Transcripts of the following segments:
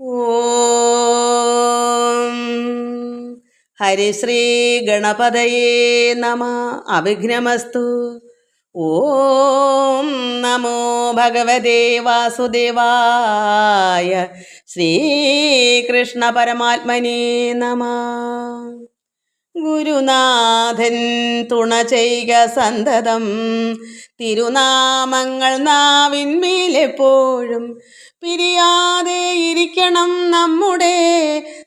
ഓം. ഹരിശ്രീ ഗണപതയേ നമ. അവിഘ്നമസ്തു. ഓം നമോ ഭഗവതേ വാസുദേവായ ശ്രീകൃഷ്ണ പരമാത്മനേ നമ. ഗുരുനാഥൻ തുണ ചെയ്യുക സന്തതം. തിരുനാമങ്ങൾ നാവിന്മേലെപ്പോഴും പിരിയാതെ ഇരിക്കണം നമ്മുടെ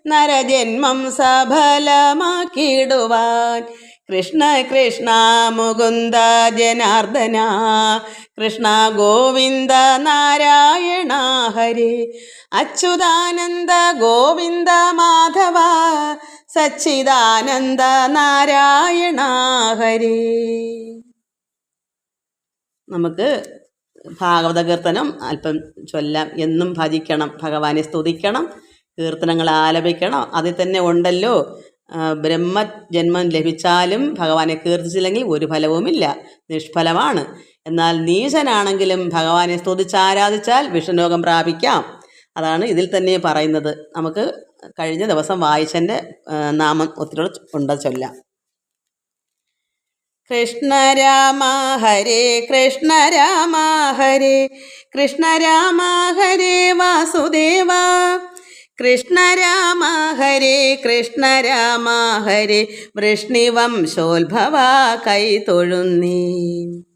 നരജന്മം സഫലമാക്കിയിടുവാൻ. കൃഷ്ണ കൃഷ്ണ മുകുന്ദ ജനാർദ്ദന കൃഷ്ണ ഗോവിന്ദ നാരായണ ഹരി അച്യുതാനന്ദ ഗോവിന്ദ മാധവ സച്ചിദാനന്ദ നാരായണ ഹരി. നമുക്ക് ഭാഗവത കീർത്തനം അല്പം ചൊല്ലാം. എന്നും ഭജിക്കണം ഭഗവാനെ സ്തുതിക്കണം കീർത്തനങ്ങൾ ആലപിക്കണം. അതിൽ തന്നെ ഉണ്ടല്ലോ ബ്രഹ്മജന്മം ലഭിച്ചാലും ഭഗവാനെ കീർത്തിച്ചില്ലെങ്കിൽ ഒരു ഫലവുമില്ല നിഷ്ഫലമാണ്. എന്നാൽ നീചനാണെങ്കിലും ഭഗവാനെ സ്തുതിച്ച് ആരാധിച്ചാൽ വിഷ്ണുലോകം പ്രാപിക്കാം. അതാണ് ഇതിൽ തന്നെ പറയുന്നത്. നമുക്ക് കഴിഞ്ഞ ദിവസം വായിച്ചന്റെ നാമം ഒത്തിരി ഉണ്ട് ചൊല്ലാം. കൃഷ്ണ രാമ ഹരേ കൃഷ്ണ രാമ ഹരേ കൃഷ്ണ രാമ ഹരേ വാസുദേവ. കൃഷ്ണ രാമ ഹരേ കൃഷ്ണ രാമ ഹരേ. വൃഷ്ണിവംശോത്ഭവ കൈ തൊഴുന്നീ.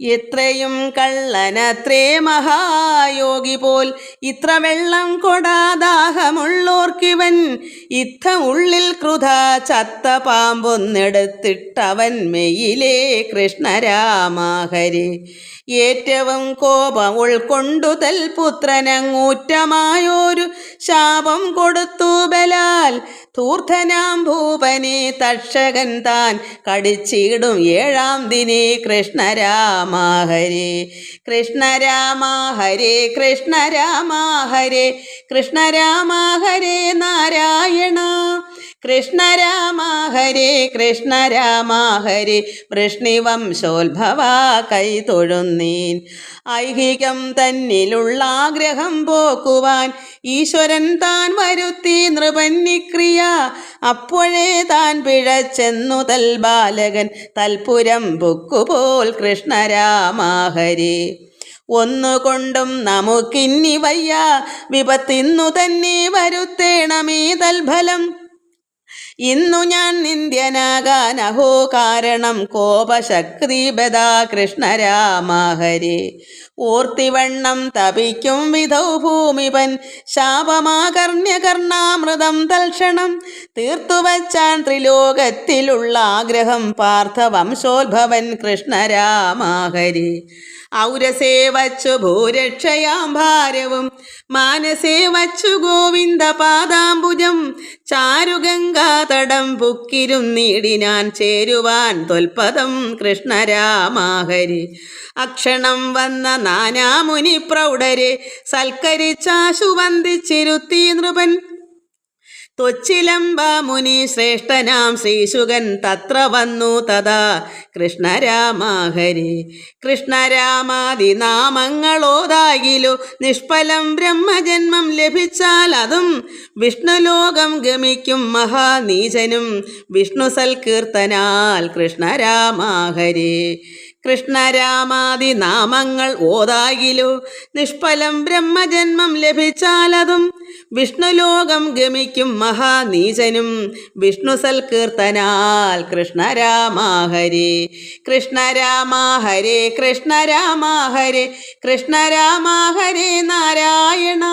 എത്രയും കള്ളനത്രേ മഹായോഗി പോൽ ഇത്ര വെള്ളം കൊടാദാഹമുള്ളോർക്കിവൻ ഇത്ത ഉള്ളിൽ കൃത ചത്ത പാമ്പൊന്നെടുത്തിട്ടവൻ മെയിലേ കൃഷ്ണരാമാഹരി. ഏറ്റവും കോപം ഉൾക്കൊണ്ടു തൽപുത്രനങ്ങൂറ്റമായൊരു ശാപം കൊടുത്തു ബലാൽ. ധൂർധനാം ഭൂപനെ തക്ഷകൻ താൻ കടിച്ചിടും ഏഴാം ദിനെ കൃഷ്ണരാമാഹരേ കൃഷ്ണരാമാഹരേ കൃഷ്ണരാമാഹരേ കൃഷ്ണരാമാഹരേ കൃഷ്ണരാമ ഹരേ കൃഷ്ണരാമ ഹരേ നാരായണ. കൃഷ്ണരാമ ഹരേ കൃഷ്ണരാമ ഹരേ. വൃഷ്ണിവംശോത്ഭവ കൈ തൊഴുന്നീൻ. ഐഹികം തന്നിലുള്ള ആഗ്രഹം പോക്കുവാൻ ഈശ്വരൻ താൻ വരുത്തി. നൃപന്നിക്രിയ അപ്പോഴേ താൻ പിഴച്ചെന്നു തൽ ബാലകൻ തൽപുരം ബുക്കുപോൽ കൃഷ്ണരാമാഹരി ഒന്നുകൊണ്ടും നമുക്കിന്നി വയ്യ. വിപത്തിന്നു തന്നെ വരുത്തേണമേ തൽഫലം ഇന്നു ഞാൻ നിന്ദ്യനാകാൻ അഹോ കാരണം കോപശക്തി ബദാ കൃഷ്ണരാമാഹരി. ഓർത്തിവണ്ണം തപിക്കും വിധൗ ഭൂമിപൻ. ശാപമാകർണ്യകർണാമൃതം തൽക്ഷണം തീർത്തുവച്ചാൻ ത്രിലോകത്തിലുള്ള ആഗ്രഹം പാർത്ഥവംശോത്ഭവൻ കൃഷ്ണരാമാഹരി. ഔരസേ വച്ചു ഭൂരക്ഷയാം ഭാരവും മാനസേ വച്ചു ഗോവിന്ദ പാദാംബുജം. ചാരുഗംഗാതടം പുക്കിരുന്നീടിനാൻ ചേരുവാൻ തൊൽപദം കൃഷ്ണരാമാഹരി. അക്ഷണം വന്ന നാനാമുനി പ്രൗഢരെ സൽക്കരിച്ചാശു വന്ദിച്ചിരുത്തി നൃപൻ. ത്വച്ചിലംബ മുനി ശ്രേഷ്ഠനാം ശ്രീശുഗൻ തത്ര വന്നു തഥാ കൃഷ്ണരാമാഹരി. കൃഷ്ണരാമാദിനാമങ്ങളോതാകിലു നിഷ്ഫലം ബ്രഹ്മജന്മം ലഭിച്ചാൽ അതും വിഷ്ണുലോകം ഗമിക്കും മഹാനീചനും വിഷ്ണു സൽകീർത്തനാൽ കൃഷ്ണരാമാഹരി. കൃഷ്ണരാമാദി നാമങ്ങൾ ഓതായിലോ. നിഷ്ഫലം ബ്രഹ്മജന്മം ലഭിച്ചാലതും വിഷ്ണുലോകം ഗമിക്കും മഹാനീചനും വിഷ്ണു സൽകീർത്തനാൽ കൃഷ്ണരാമാഹരി കൃഷ്ണരാമാഹരേ കൃഷ്ണരാമാഹരേ കൃഷ്ണരാമാഹരേ നാരായണ.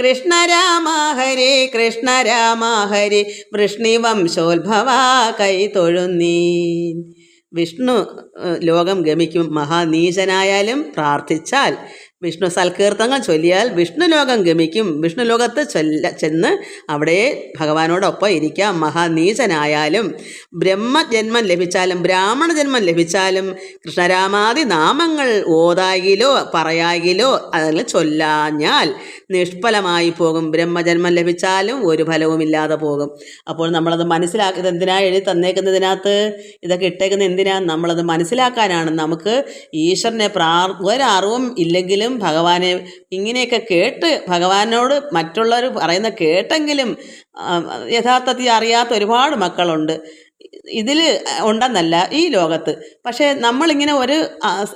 കൃഷ്ണരാമാഹരേ കൃഷ്ണരാമാഹരേ വൃഷ്ണിവംശോത്ഭവ കൈ തൊഴുന്നീൻ. വിഷ്ണു ലോകം ഗമിക്കും മഹാനീചനായാലും പ്രാർത്ഥിച്ചാൽ വിഷ്ണു സൽകീർത്തങ്ങൾ ചൊല്ലിയാൽ വിഷ്ണു ലോകം ഗമിക്കും. വിഷ്ണു ലോകത്ത് ചൊല്ല ചെന്ന് അവിടെ ഭഗവാനോടൊപ്പം ഇരിക്കാം. മഹാനീചനായാലും ബ്രഹ്മജന്മം ലഭിച്ചാലും ബ്രാഹ്മണ ജന്മം ലഭിച്ചാലും കൃഷ്ണരാമാദി നാമങ്ങൾ ഓതായിലോ പറയാകിലോ അതിൽ ചൊല്ലാഞ്ഞാൽ നിഷ്ഫലമായി പോകും. ബ്രഹ്മജന്മം ലഭിച്ചാലും ഒരു ഫലവുമില്ലാതെ പോകും. അപ്പോൾ നമ്മളത് മനസ്സിലാക്കി ഇതെന്തിനാ എഴുതി തന്നേക്കുന്നതിനകത്ത്? ഇതൊക്കെ ഇട്ടേക്കുന്ന എന്തിനാ? നമ്മളത് മനസ്സിലാക്കാനാണ്. നമുക്ക് ഈശ്വരനെ പ്രാർ ഒരറിവും ഇല്ലെങ്കിലും ഭഗവാനെ ഇങ്ങനെയൊക്കെ കേട്ട് ഭഗവാനോട് മറ്റുള്ളവർ പറയുന്ന കേട്ടെങ്കിലും യഥാർത്ഥത്തിൽ അറിയാത്ത ഒരുപാട് മക്കളുണ്ട്. ഇതിൽ ഉണ്ടെന്നല്ല ഈ ലോകത്ത്. പക്ഷേ നമ്മളിങ്ങനെ ഒരു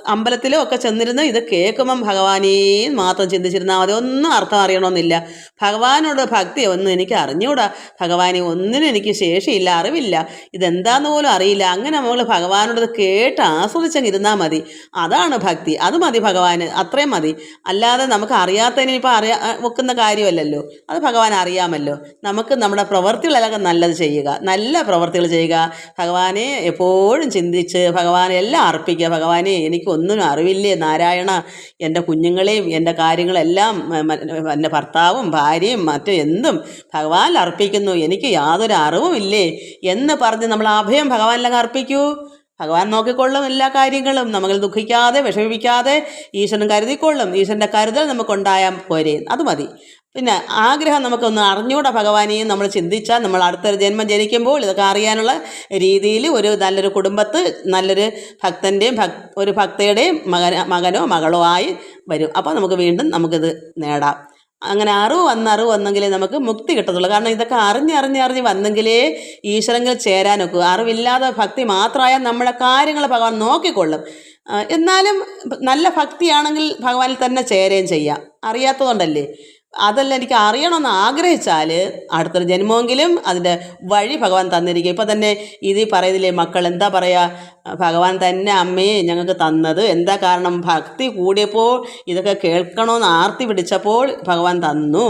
അമ്പലത്തിലോ ഒക്കെ ചെന്നിരുന്ന് ഇത് കേൾക്കുമ്പം ഭഗവാനേ മാത്രം ചിന്തിച്ചിരുന്നാൽ മതി. ഒന്നും അർത്ഥം അറിയണമെന്നില്ല. ഭഗവാനോട് ഭക്തി ഒന്നും എനിക്ക് അറിഞ്ഞുകൂടാ ഭഗവാനെ ഒന്നിനും എനിക്ക് ശേഷിയില്ല അറിവില്ല. ഇതെന്താന്ന് പോലും അറിയില്ല. അങ്ങനെ നമ്മൾ ഭഗവാനോട് കേട്ട് ആസ്വദിച്ചങ്ങ് ഇരുന്നാൽ മതി. അതാണ് ഭക്തി. അത് മതി ഭഗവാന്. അത്രയും മതി. അല്ലാതെ നമുക്ക് അറിയാത്തതിന് ഇപ്പോൾ അറിയാ വെക്കുന്ന കാര്യമല്ലല്ലോ. അത് ഭഗവാൻ അറിയാമല്ലോ. നമുക്ക് നമ്മുടെ പ്രവൃത്തികളെല്ലാം നല്ലത് ചെയ്യുക. നല്ല പ്രവൃത്തികൾ ചെയ്യുക. ഭഗവാനെ എപ്പോഴും ചിന്തിച്ച് ഭഗവാനെ എല്ലാം അർപ്പിക്കുക. ഭഗവാനെ എനിക്കൊന്നും അറിവില്ലേ? നാരായണ എന്റെ കുഞ്ഞുങ്ങളെയും എന്റെ കാര്യങ്ങളെല്ലാം എന്റെ ഭർത്താവും ഭാര്യയും മറ്റും എന്തും ഭഗവാനിൽ അർപ്പിക്കുന്നു. എനിക്ക് യാതൊരു അറിവും ഇല്ലേ? എന്ന് പറഞ്ഞ് നമ്മൾ അഭയം ഭഗവാനിലങ്ങ് അർപ്പിക്കൂ. ഭഗവാൻ നോക്കിക്കൊള്ളും എല്ലാ കാര്യങ്ങളും. നമ്മൾ ദുഃഖിക്കാതെ വിഷമിപ്പിക്കാതെ ഈശ്വരൻ കരുതിക്കൊള്ളും. ഈശ്വരന്റെ കരുതൽ നമുക്കുണ്ടായാൽ പോരെ. അത് മതി. പിന്നെ ആഗ്രഹം നമുക്കൊന്ന് അറിഞ്ഞൂടാ ഭഗവാനെയും നമ്മൾ ചിന്തിച്ചാൽ നമ്മൾ അടുത്തൊരു ജന്മം ജനിക്കുമ്പോൾ ഇതൊക്കെ അറിയാനുള്ള രീതിയിൽ ഒരു നല്ലൊരു കുടുംബത്ത് നല്ലൊരു ഭക്തന്റെയും ഭക് ഒരു ഭക്തയുടെയും മകന മകനോ മകളോ ആയി വരും. അപ്പോൾ നമുക്ക് വീണ്ടും നമുക്കിത് നേടാം. അങ്ങനെ അറിവ് വന്ന് അറിവ് വന്നെങ്കിലേ നമുക്ക് മുക്തി കിട്ടത്തുള്ളൂ. കാരണം ഇതൊക്കെ അറിഞ്ഞ് അറിഞ്ഞ് വന്നെങ്കിലേ ഈശ്വരങ്ങൾ ചേരാനൊക്കെ അറിവില്ലാതെ ഭക്തി മാത്രമായാൽ നമ്മളെ കാര്യങ്ങൾ ഭഗവാൻ നോക്കിക്കൊള്ളും. എന്നാലും നല്ല ഭക്തിയാണെങ്കിൽ ഭഗവാനിൽ തന്നെ ചേരുകയും ചെയ്യാം. അറിയാത്തതുകൊണ്ടല്ലേ? അതല്ല എനിക്ക് അറിയണമെന്ന് ആഗ്രഹിച്ചാൽ അടുത്തൊരു ജന്മമെങ്കിലും അതിന്റെ വഴി ഭഗവാൻ തന്നിരിക്കും. ഇപ്പം തന്നെ ഇത് പറയുന്നില്ലേ മക്കൾ എന്താ പറയുക ഭഗവാൻ തന്നെ അമ്മയെ ഞങ്ങൾക്ക് തന്നത്. എന്താ കാരണം? ഭക്തി കൂടിയപ്പോൾ ഇതൊക്കെ കേൾക്കണമെന്ന് ആർത്തി പിടിച്ചപ്പോൾ ഭഗവാൻ തന്നു.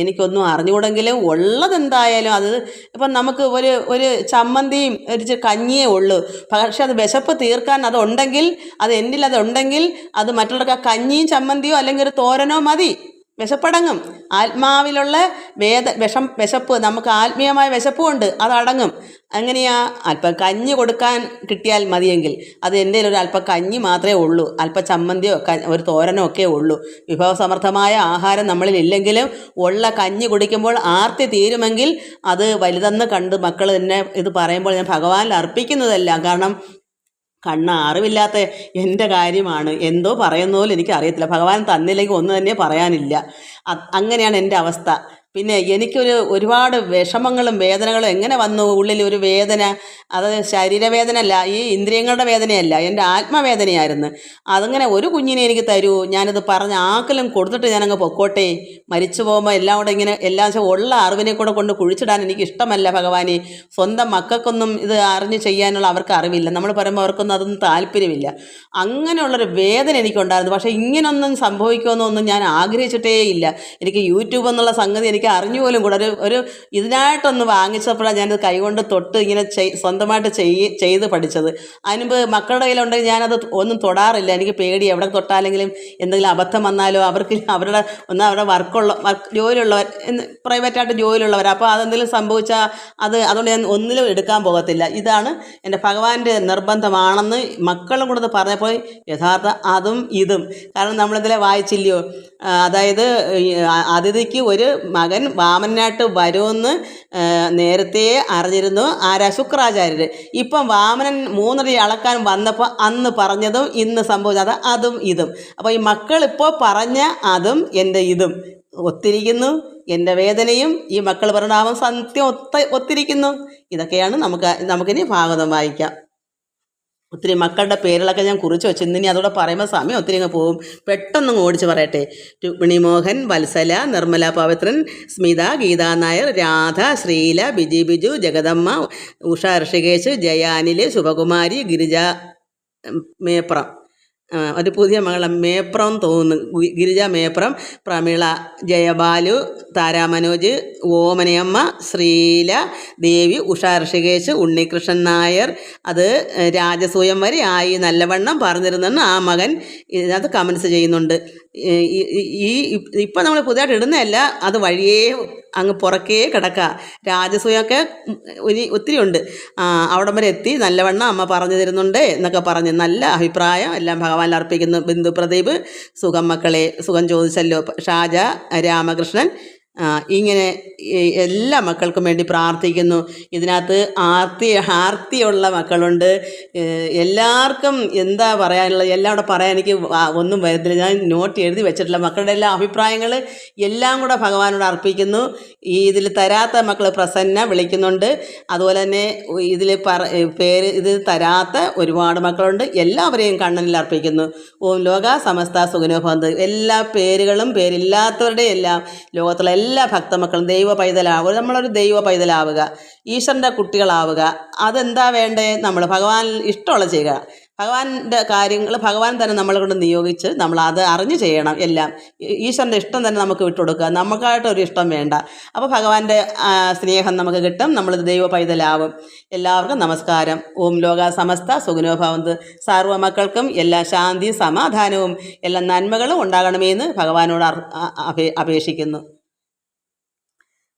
എനിക്കൊന്നും അറിഞ്ഞുകൂടെങ്കിലും ഉള്ളതെന്തായാലും അത് ഇപ്പം നമുക്ക് ഒരു ഒരു ചമ്മന്തിയും ഒരു കഞ്ഞിയേ ഉള്ളൂ. പക്ഷെ അത് വിശപ്പ് തീർക്കാൻ അതുണ്ടെങ്കിൽ അത് എന്നിൽ അതുണ്ടെങ്കിൽ അത് മറ്റുള്ളവർക്ക് കഞ്ഞിയും ചമ്മന്തിയോ അല്ലെങ്കിൽ ഒരു തോരനോ മതി. വിശപ്പടങ്ങും. ആത്മാവിലുള്ള വേദ വിഷം വിശപ്പ് നമുക്ക് ആത്മീയമായ വിശപ്പുമുണ്ട് അതടങ്ങും. അങ്ങനെയാ അല്പം കഞ്ഞി കൊടുക്കാൻ കിട്ടിയാൽ മതിയെങ്കിൽ. അത് എന്റെ ഒരു അല്പം കഞ്ഞി മാത്രമേ ഉള്ളൂ. അല്പം ചമ്മന്തിയോ ഒരു തോരനോ ഒക്കെ ഉള്ളൂ. വിഭവസമർത്ഥമായ ആഹാരം നമ്മളിൽ ഇല്ലെങ്കിലും ഉള്ള കഞ്ഞി കുടിക്കുമ്പോൾ ആർത്തി തീരുമെങ്കിൽ അത് വലുതെന്ന് കണ്ട് മക്കൾ തന്നെ ഇത് പറയുമ്പോൾ ഞാൻ ഭഗവാനിൽ അർപ്പിക്കുന്നതല്ല. കാരണം കണ്ണ് അറിവില്ലാത്ത എന്റെ കാര്യമാണ്. എന്തോ പറയുന്ന എനിക്ക് അറിയത്തില്ല ഭഗവാൻ തന്നില്ലെങ്കിൽ ഒന്നും തന്നെ പറയാനില്ല. അങ്ങനെയാണ് എന്റെ അവസ്ഥ. പിന്നെ എനിക്കൊരു ഒരുപാട് വിഷമങ്ങളും വേദനകളും എങ്ങനെ വന്നു? ഉള്ളിൽ ഒരു വേദന അത് ശരീരവേദന അല്ല ഈ ഇന്ദ്രിയങ്ങളുടെ വേദനയല്ല എന്റെ ആത്മവേദനയായിരുന്നു. അതങ്ങനെ ഒരു കുഞ്ഞിനെ എനിക്ക് തരൂ ഞാനിത് പറഞ്ഞ ആക്കലും കൊടുത്തിട്ട് ഞാനങ്ങ് പൊക്കോട്ടെ മരിച്ചു പോകുമ്പോൾ എല്ലാം കൂടെ ഇങ്ങനെ എല്ലാം ഉള്ള അറിവിനെ കൂടെ കൊണ്ട് കുഴിച്ചിടാൻ എനിക്ക് ഇഷ്ടമല്ല ഭഗവാനെ. സ്വന്തം മക്കൾക്കൊന്നും ഇത് അറിഞ്ഞ് ചെയ്യാനുള്ള അവർക്ക് അറിവില്ല. നമ്മൾ പറയുമ്പോൾ അവർക്കൊന്നും അതൊന്നും താല്പര്യമില്ല. അങ്ങനെയുള്ളൊരു വേദന എനിക്കുണ്ടായിരുന്നു. പക്ഷേ ഇങ്ങനൊന്നും സംഭവിക്കുമെന്നൊന്നും ഞാൻ ആഗ്രഹിച്ചിട്ടേ ഇല്ല എനിക്ക് യൂട്യൂബ് എന്നുള്ള സംഗതി എനിക്ക് അറിഞ്ഞു പോലും കൂടെ. ഒരു ഒരു ഇതിനായിട്ടൊന്ന് വാങ്ങിച്ചപ്പോഴാണ് ഞാനത് കൈകൊണ്ട് തൊട്ട് ഇങ്ങനെ സ്വന്തമായിട്ട് ചെയ് ചെയ്ത് പഠിച്ചത്. അതിനുമ്പ് മക്കളുടെ കയ്യിലുണ്ടെങ്കിൽ ഞാനത് ഒന്നും തൊടാറില്ല. എനിക്ക് പേടി എവിടെ തൊട്ടാലെങ്കിലും എന്തെങ്കിലും അബദ്ധം വന്നാലോ അവർക്ക് അവരുടെ ഒന്ന് അവരുടെ വർക്കുള്ള വർക്ക് ജോലിയുള്ളവർ പ്രൈവറ്റായിട്ട് ജോലിയുള്ളവർ. അപ്പോൾ അതെന്തെങ്കിലും സംഭവിച്ചാൽ അത് അതുകൊണ്ട് ഞാൻ ഒന്നിലും എടുക്കാൻ പോകത്തില്ല. ഇതാണ് എന്റെ ഭഗവാന്റെ നിർബന്ധമാണെന്ന് മക്കളും കൂടെ ഇത് പറഞ്ഞപ്പോൾ യഥാർത്ഥ അതും ഇതും. കാരണം നമ്മളിതിലെ വായിച്ചില്ലയോ? അതായത് അതിഥിക്ക് ഒരു മകൻ വാമനായിട്ട് വരുമെന്ന് നേരത്തെ അറിഞ്ഞിരുന്നു ആരാ? ശുക്രാചാര്യർ ഇപ്പം വാമനൻ മൂന്നടി അളക്കാൻ വന്നപ്പോൾ അന്ന് പറഞ്ഞതും ഇന്ന് സംഭവിച്ചത് അതും ഇതും. അപ്പോൾ ഈ മക്കൾ ഇപ്പോൾ പറഞ്ഞ അതും എന്റെ ഇതും. ഒത്തിരിക്കുന്നു. എന്റെ വേദനയും ഈ മക്കൾ പറഞ്ഞാവും സത്യം ഒത്ത ഒത്തിരിക്കുന്നു. ഇതൊക്കെയാണ് നമുക്ക് നമുക്കിനി ഭാഗതം വായിക്കാം. ഒത്തിരി മക്കളുടെ പേരുകളൊക്കെ ഞാൻ കുറിച്ച് വെച്ചു ഇന്നിനി അതോടെ പറയുമ്പോൾ സമയം ഒത്തിരി അങ്ങ് പോകും. പെട്ടെന്ന് ഓടിച്ച് പറയട്ടെ. രുക്മിണി മോഹൻ വത്സല നിർമ്മല പവിത്രൻ സ്മിത ഗീതാ നായർ രാധ ശ്രീല ബിജി ബിജു ജഗദമ്മ ഉഷ ഋഷികേശ് ജയാനിൽ ശുഭകുമാരി ഗിരിജ മേപ്രം. ഒരു പുതിയ മകളെ മേപ്രം തോന്നുന്നു. ഗിരിജ മേപ്രം പ്രമിള ജയബാലു താരാമനോജ് ഓമനയമ്മ ശ്രീല ദേവി ഉഷ ഋഷികേശ് ഉണ്ണികൃഷ്ണൻ നായർ. അത് രാജസൂയം വരെ ആയി നല്ലവണ്ണം പറഞ്ഞിരുന്നെന്ന് ആ മകൻ ഇതിനകത്ത് കമൻസ് ചെയ്യുന്നുണ്ട്. ഈ ഇപ്പം നമ്മൾ പുതിയതായിട്ട് ഇടുന്നതല്ല അത് വഴിയേ അങ്ങ് പുറക്കേ കിടക്കുക രാജസൂയൊക്കെ ഇനി ഒത്തിരി ഉണ്ട്. അവിടം വരെ എത്തി നല്ലവണ്ണം അമ്മ പറഞ്ഞു തരുന്നുണ്ട് എന്നൊക്കെ പറഞ്ഞ് നല്ല അഭിപ്രായം. എല്ലാം ഭഗവാനിൽ അർപ്പിക്കുന്നു. ബിന്ദു പ്രദീപ് സുഖം മക്കളെ സുഖം ചോദിച്ചല്ലോ ഷാജ രാമകൃഷ്ണൻ ഇങ്ങനെ എല്ലാ മക്കൾക്കും വേണ്ടി പ്രാർത്ഥിക്കുന്നു. ഇതിനകത്ത് ആർത്തി ആർത്തിയുള്ള മക്കളുണ്ട്. എല്ലാവർക്കും എന്താ പറയാനുള്ളത്? എല്ലാം കൂടെ പറയാൻ എനിക്ക് ഒന്നും വരുന്നില്ല ഞാൻ നോട്ട് എഴുതി വെച്ചിട്ടില്ല. മക്കളുടെ എല്ലാ അഭിപ്രായങ്ങൾ എല്ലാം കൂടെ ഭഗവാനോട് അർപ്പിക്കുന്നു. ഈ ഇതിൽ തരാത്ത മക്കൾ പ്രസന്ന വിളിക്കുന്നുണ്ട്. അതുപോലെ തന്നെ ഇതിൽ പറ പേര് ഇത് തരാത്ത ഒരുപാട് മക്കളുണ്ട്. എല്ലാവരെയും കണ്ണനിൽ അർപ്പിക്കുന്നു. ഓം ലോക സമസ്ത സുഖനോഭവന്ത് എല്ലാ പേരുകളും പേരില്ലാത്തവരുടെ എല്ലാം ലോകത്തുള്ള എല്ലാ ഭക്തമക്കളും ദൈവ പൈതലാവുക നമ്മളൊരു ദൈവ പൈതലാവുക ഈശ്വരന്റെ കുട്ടികളാവുക അതെന്താ വേണ്ടേ? നമ്മൾ ഭഗവാൻ ഇഷ്ടമുള്ള ചെയ്യുക. ഭഗവാന്റെ കാര്യങ്ങൾ ഭഗവാൻ തന്നെ നമ്മളെ കൊണ്ട് നിയോഗിച്ച് നമ്മൾ അത് അറിഞ്ഞ് ചെയ്യണം എല്ലാം. ഈശ്വരന്റെ ഇഷ്ടം തന്നെ നമുക്ക് വിട്ടുകൊടുക്കുക. നമുക്കായിട്ട് ഒരു ഇഷ്ടം വേണ്ട. അപ്പോൾ ഭഗവാന്റെ സ്നേഹം നമുക്ക് കിട്ടും. നമ്മൾ ദൈവ പൈതലാവും എല്ലാവർക്കും നമസ്കാരം. ഓം ലോക സമസ്ത സുഗുനോഭവന്ത് സർവ മക്കൾക്കും എല്ലാ ശാന്തിയും സമാധാനവും എല്ലാ നന്മകളും ഉണ്ടാകണമെന്ന് ഭഗവാനോട് അപേക്ഷിക്കുന്നു.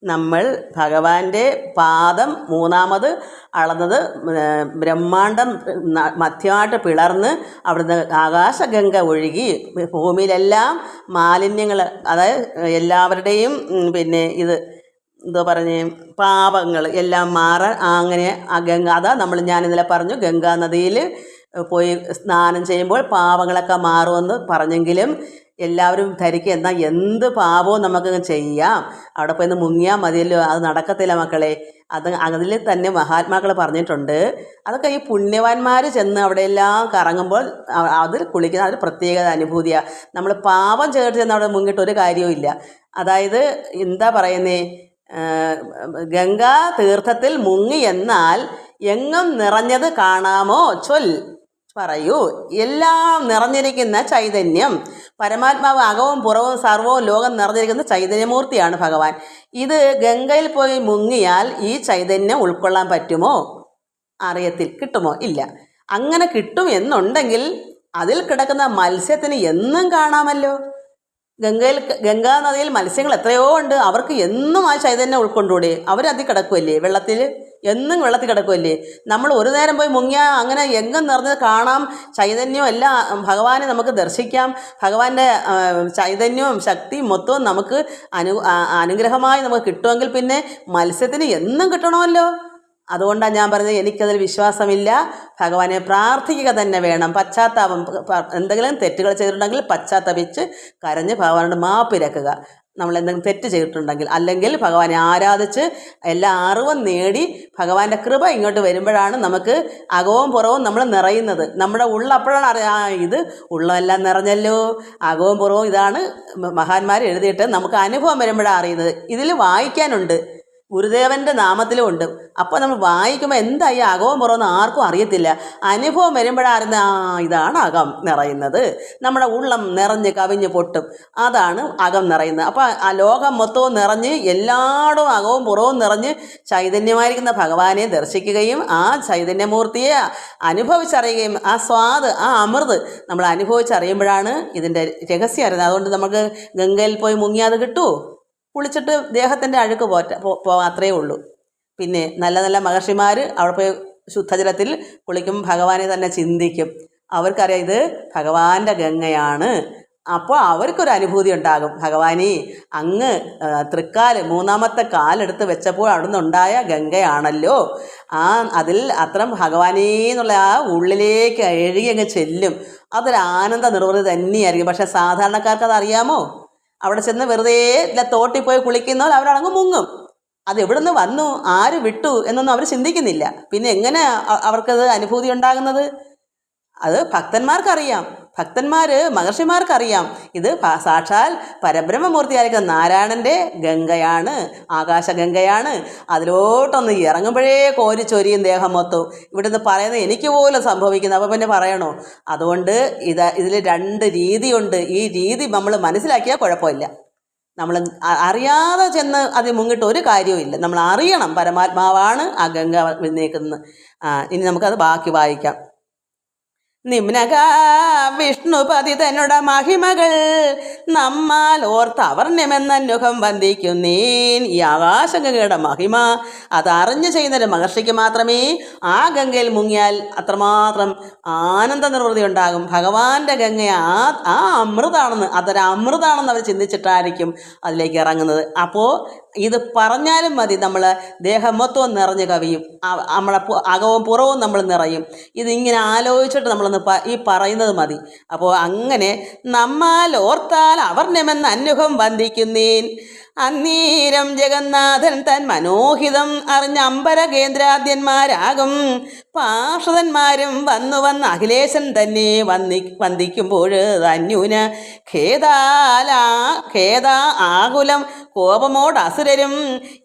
നമ്മൾ ഭഗവാന്റെ പാദം മൂന്നാമത് അളന്നത് ബ്രഹ്മാണ്ടം മധ്യമായിട്ട് പിളർന്ന് അവിടുന്ന് ആകാശഗംഗ ഒഴുകി ഭൂമിയിലെല്ലാം മാലിന്യങ്ങൾ അതായത് എല്ലാവരുടെയും പിന്നെ ഇത് എന്തോ പറഞ്ഞ് പാപങ്ങൾ എല്ലാം മാറാൻ അങ്ങനെ ആ ഗംഗ അതാ നമ്മൾ ഞാൻ ഇന്നലെ പറഞ്ഞു ഗംഗാ നദിയിൽ പോയി സ്നാനം ചെയ്യുമ്പോൾ പാവങ്ങളൊക്കെ മാറുമെന്ന് പറഞ്ഞെങ്കിലും എല്ലാവരും ധരിക്കുക. എന്നാൽ എന്ത് പാപവും നമുക്ക് ചെയ്യാം. അവിടെ പോയി മുങ്ങിയാൽ മതിയല്ലോ. അത് നടക്കത്തില്ല മക്കളെ. അത് അതിൽ തന്നെ മഹാത്മാക്കൾ പറഞ്ഞിട്ടുണ്ട്. അതൊക്കെ ഈ പുണ്യവാന്മാർ ചെന്ന് അവിടെയെല്ലാം കറങ്ങുമ്പോൾ അത് അതിൽ കുളിക്കുന്ന അതൊരു പ്രത്യേക അനുഭൂതിയാണ് നമ്മൾ പാപം ചേർത്ത് ചെന്ന് അവിടെ മുങ്ങിയിട്ട് ഒരു കാര്യവും ഇല്ല. അതായത് എന്താ പറയുന്നേ? ഗംഗാ തീർത്ഥത്തിൽ മുങ്ങി എന്നാൽ എങ്ങും നിറഞ്ഞത് കാണാമോ? ചൊൽ. പറയൂ. എല്ലാം നിറഞ്ഞിരിക്കുന്ന ചൈതന്യം. പരമാത്മാവ് അകവും പുറവും സർവവും ലോകം നിറഞ്ഞിരിക്കുന്ന ചൈതന്യമൂർത്തിയാണ് ഭഗവാൻ. ഇത് ഗംഗയിൽ പോയി മുങ്ങിയാൽ ഈ ചൈതന്യം ഉൾക്കൊള്ളാൻ പറ്റുമോ? അറിയത്തിൽ കിട്ടുമോ? ഇല്ല. അങ്ങനെ കിട്ടും എന്നുണ്ടെങ്കിൽ അതിൽ കിടക്കുന്ന മത്സ്യത്തിന് എന്നും കാണാമല്ലോ. ഗംഗയിൽ ഗംഗാ നദിയിൽ മത്സ്യങ്ങൾ എത്രയോ ഉണ്ട്. അവർക്ക് എന്നും ആ ചൈതന്യം ഉൾക്കൊണ്ടൂടെ. അവരതി കിടക്കുമല്ലേ വെള്ളത്തിൽ എന്നും വെള്ളത്തിൽ കിടക്കുമല്ലേ നമ്മൾ ഒരു നേരം പോയി മുങ്ങിയാൽ അങ്ങനെ എങ്ങും നിറഞ്ഞത് കാണാം. ചൈതന്യവും എല്ലാം ഭഗവാനെ നമുക്ക് ദർശിക്കാം. ഭഗവാന്റെ ചൈതന്യവും ശക്തിയും മൊത്തവും നമുക്ക് അനു അനുഗ്രഹമായി നമുക്ക് കിട്ടുമെങ്കിൽ പിന്നെ മത്സ്യത്തിന് എന്നും കിട്ടണമല്ലോ. അതുകൊണ്ടാണ് ഞാൻ പറഞ്ഞത് എനിക്കതിൽ വിശ്വാസമില്ല. ഭഗവാനെ പ്രാർത്ഥിക്കുക തന്നെ വേണം. പശ്ചാത്താപം എന്തെങ്കിലും തെറ്റുകൾ ചെയ്തിട്ടുണ്ടെങ്കിൽ പശ്ചാത്തപിച്ച് കരഞ്ഞ് ഭഗവാനോട് മാപ്പിരക്കുക നമ്മൾ എന്തെങ്കിലും തെറ്റ് ചെയ്തിട്ടുണ്ടെങ്കിൽ അല്ലെങ്കിൽ ഭഗവാനെ ആരാധിച്ച് എല്ലാ അറിവും നേടി ഭഗവാന്റെ കൃപ ഇങ്ങോട്ട് വരുമ്പോഴാണ് നമുക്ക് അകവും പുറവും നമ്മൾ നിറയുന്നത്. നമ്മുടെ ഉള്ള അപ്പോഴാണ് അറിയാ ഇത് ഉള്ളതെല്ലാം നിറഞ്ഞല്ലോ. അകവും പുറവും ഇതാണ് മഹാന്മാർ എഴുതിയിട്ട് നമുക്ക് അനുഭവം വരുമ്പോഴാണ് അറിയുന്നത്. ഇതിൽ വായിക്കാനുണ്ട്. ഗുരുദേവന്റെ നാമത്തിലും ഉണ്ട് അപ്പോൾ നമ്മൾ വായിക്കുമ്പോൾ എന്തായി അകവും പുറമെന്ന് ആർക്കും അറിയത്തില്ല. അനുഭവം വരുമ്പോഴായിരുന്നു ആ ഇതാണ് അകം നിറയുന്നത്. നമ്മുടെ ഉള്ളം നിറഞ്ഞ് കവിഞ്ഞ് പൊട്ടും. അതാണ് അകം നിറയുന്നത്. അപ്പോൾ ആ ലോകം മൊത്തവും നിറഞ്ഞ് എല്ലായിടവും അകവും പുറവും നിറഞ്ഞ് ചൈതന്യമായിരിക്കുന്ന ഭഗവാനെ ദർശിക്കുകയും ആ ചൈതന്യമൂർത്തിയെ അനുഭവിച്ചറിയുകയും ആ സ്വാദ് ആ അമൃത് നമ്മൾ അനുഭവിച്ചറിയുമ്പോഴാണ് ഇതിന്റെ രഹസ്യം അറിയുന്നത്. അതുകൊണ്ട് നമുക്ക് ഗംഗയിൽ പോയി മുങ്ങിയാത് കിട്ടുമോ കുളിച്ചിട്ട് ദേഹത്തിന്റെ അഴുക്ക് പോറ്റ പോ പോ- അത്രയേ ഉള്ളൂ. പിന്നെ നല്ല നല്ല മഹർഷിമാർ അവിടെ പോയി ശുദ്ധജലത്തിൽ കുളിക്കും ഭഗവാനെ തന്നെ ചിന്തിക്കും. അവർക്കറിയാം ഇത് ഭഗവാന്റെ ഗംഗയാണ്. അപ്പോൾ അവർക്കൊരു അനുഭൂതി ഉണ്ടാകും. ഭഗവാനി അങ്ങ് തൃക്കാൽ മൂന്നാമത്തെ കാലെടുത്ത് വെച്ചപ്പോൾ അവിടുന്ന് ഉണ്ടായ ഗംഗയാണല്ലോ. ആ അതിൽ അത്രം ഭഗവാനേ എന്നുള്ള ആ ഉള്ളിലേക്ക് എഴുകി അങ്ങ് ചെല്ലും. അതൊരു ആനന്ദ നിർവൃതി തന്നെയായിരിക്കും. പക്ഷേ സാധാരണക്കാർക്ക് അത് അറിയാമോ അവിടെ ചെന്ന് വെറുതെ തോട്ടിൽ പോയി കുളിക്കുന്നവർ അവരടങ്ങ് മുങ്ങും. അത് എവിടുന്ന് വന്നു? ആര് വിട്ടു? എന്നൊന്നും അവർ ചിന്തിക്കുന്നില്ല. പിന്നെ എങ്ങനെ അവർക്കത് അനുഭൂതി ഉണ്ടാകുന്നത്? അത് ഭക്തന്മാർക്കറിയാം. ഭക്തന്മാർ മഹർഷിമാർക്കറിയാം. ഇത് സാക്ഷാൽ പരബ്രഹ്മമൂർത്തിയായിരിക്കുന്ന നാരായണന്റെ ഗംഗയാണ് ആകാശഗംഗയാണ്. അതിലോട്ടൊന്ന് ഇറങ്ങുമ്പോഴേ കോരി ചൊരിയും ദേഹം മൊത്തവും. ഇവിടുന്ന് പറയുന്നത് എനിക്ക് പോലും സംഭവിക്കുന്നത് അപ്പോൾ പിന്നെ പറയണോ? അതുകൊണ്ട് ഇത് ഇതിൽ രണ്ട് രീതിയുണ്ട്. ഈ രീതി നമ്മൾ മനസ്സിലാക്കിയാൽ കുഴപ്പമില്ല. നമ്മൾ അറിയാതെ ചെന്ന് അതിൽ മുങ്ങിട്ട് ഒരു കാര്യവും ഇല്ല. നമ്മൾ അറിയണം പരമാത്മാവാണ് ആ ഗംഗ നിൽക്കുന്നത് ഇനി നമുക്കത് ബാക്കി വായിക്കാം. നിമ്നക വിഷ്ണുപതി തന്നുട മഹിമകൾ നമ്മാൽ ഓർത്തവർണ്യമെന്നനുഖം വന്ദിക്കുന്നീൻ. ഈ ആകാശഗംഗയുടെ മഹിമ അതറിഞ്ഞു ചെയ്യുന്നൊരു മഹർഷിക്ക് മാത്രമേ ആ ഗംഗയിൽ മുങ്ങിയാൽ അത്രമാത്രം ആനന്ദ നിർവൃതി ഉണ്ടാകും. ഭഗവാന്റെ ഗംഗ ആ ആ അമൃതാണെന്ന് അതൊരു അമൃതാണെന്ന് അവർ ചിന്തിച്ചിട്ടായിരിക്കും അതിലേക്ക് ഇറങ്ങുന്നത്. അപ്പോൾ ഇത് പറഞ്ഞാലും മതി നമ്മൾ ദേഹം മൊത്തവും നിറഞ്ഞ് കവിയും. നമ്മളെ അകവും പുറവും നമ്മൾ നിറയും. ഇതിങ്ങനെ ആലോചിച്ചിട്ട് നമ്മളൊന്ന് ഈ പറയുന്നത് മതി. അപ്പോൾ അങ്ങനെ നമ്മാൽ ഓർത്താൽ അവർണ്യമെന്ന് അന്യുഖം വന്ദിക്കുന്നീൻ. അന്നീരം ജഗന്നാഥൻ തൻ മനോഹിതം അറിഞ്ഞ അമ്പര അമ്പരകേന്ദ്രാദ്യന്മാരാകും പാർഷദന്മാരും വന്നു വന്ന് അഖിലേശൻ തന്നെ വന്നി വന്ദിക്കുമ്പോൾ അന്യൂന ഖേദാലാ ഖേദ ആകുലം കോപമോട് അസുരരും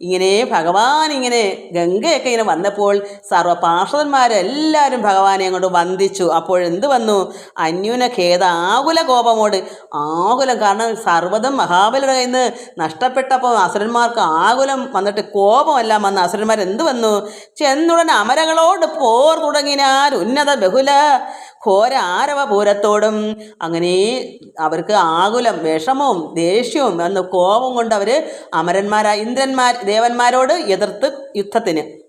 ഇങ്ങനെ ഭഗവാൻ ഇങ്ങനെ ഗംഗയൊക്കെ ഇങ്ങനെ വന്നപ്പോൾ സർവ പാർഷദന്മാരെല്ലാവരും ഭഗവാനെ അങ്ങോട്ട് വന്ദിച്ചു. അപ്പോൾ എന്ത് വന്നു? അന്യൂന ഖേദ ആകുല കോപമോട് ആകുലം കാരണം സർവതും മഹാബലിയുടെ കയ്യിൽ നിന്ന് നഷ്ടപ്പെട്ടപ്പോൾ അസുരന്മാർക്ക് ആകുലം വന്നിട്ട് കോപമെല്ലാം വന്ന് അസുരന്മാർ എന്ത് വന്നു? ചെന്നുടൻ അമരകളോട് പോർ തുടങ്ങിനാൽ ഉന്നത ബഹുല. ഘോര ആരവ പൂരത്തോടും അങ്ങനെ അവർക്ക് ആകുലം വിഷമവും ദേഷ്യവും എന്ന കോപം കൊണ്ട് അവർ അമരന്മാരായ ഇന്ദ്രന്മാർ ദേവന്മാരോട് എതിർത്ത് യുദ്ധത്തിന്.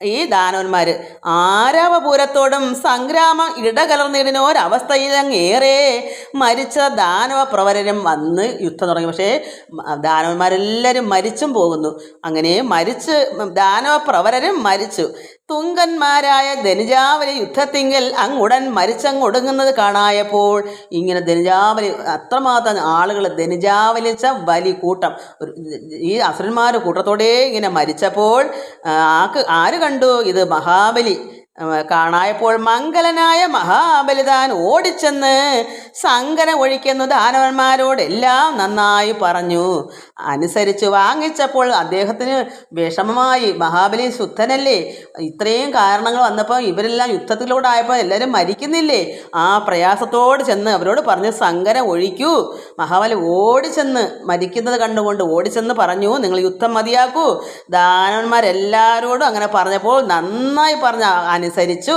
ഈ ദാനവന്മാർ ആരവപൂരത്തോടും സംഗ്രാമം ഇടകലർന്നിടുന്നൊരവസ്ഥയിലങ്ങേറെ മരിച്ച ദാനവ പ്രവരരും വന്ന് യുദ്ധം തുടങ്ങി. പക്ഷേ ദാനവന്മാരെല്ലാവരും മരിച്ചും പോകുന്നു. അങ്ങനെ മരിച്ച് ദാനവ പ്രവരരും മരിച്ചു. തുങ്കന്മാരായ ധനുജാവലി യുദ്ധത്തിങ്കൽ അങ്ങുടൻ മരിച്ചങ്ങൊടുങ്ങുന്നത് കാണായപ്പോൾ ഇങ്ങനെ ധനുജാവലി അത്രമാത്രം ആളുകൾ ധനുജാവലിച്ച വലിയ കൂട്ടം ഈ അസുരന്മാർ കൂട്ടത്തോടെ ഇങ്ങനെ മരിച്ചപ്പോൾ ആക്ക് ആര് കണ്ടു? ഇത് മഹാബലി. കാണായപ്പോൾ മംഗലനായ മഹാബലി താൻ ഓടിച്ചെന്ന് സങ്കന ഒഴിക്കുന്ന ദാനവന്മാരോടെല്ലാം നന്നായി പറഞ്ഞു. അനുസരിച്ച് വാങ്ങിച്ചപ്പോൾ അദ്ദേഹത്തിന് വിഷമമായി. മഹാബലി ശുദ്ധനല്ലേ? ഇത്രയും കാരണങ്ങൾ വന്നപ്പോൾ ഇവരെല്ലാം യുദ്ധത്തിലൂടെ ആയപ്പോൾ എല്ലാവരും മരിക്കുന്നില്ലേ? ആ പ്രയാസത്തോട് ചെന്ന് അവരോട് പറഞ്ഞ് സങ്കന ഒഴിക്കൂ. മഹാബലി ഓടിച്ചെന്ന് മരിക്കുന്നത് കണ്ടുകൊണ്ട് ഓടിച്ചെന്ന് പറഞ്ഞു. നിങ്ങൾ യുദ്ധം മതിയാക്കൂ. ദാനവന്മാരെല്ലാവരോടും അങ്ങനെ പറഞ്ഞപ്പോൾ നന്നായി പറഞ്ഞ അനുസരിച്ചു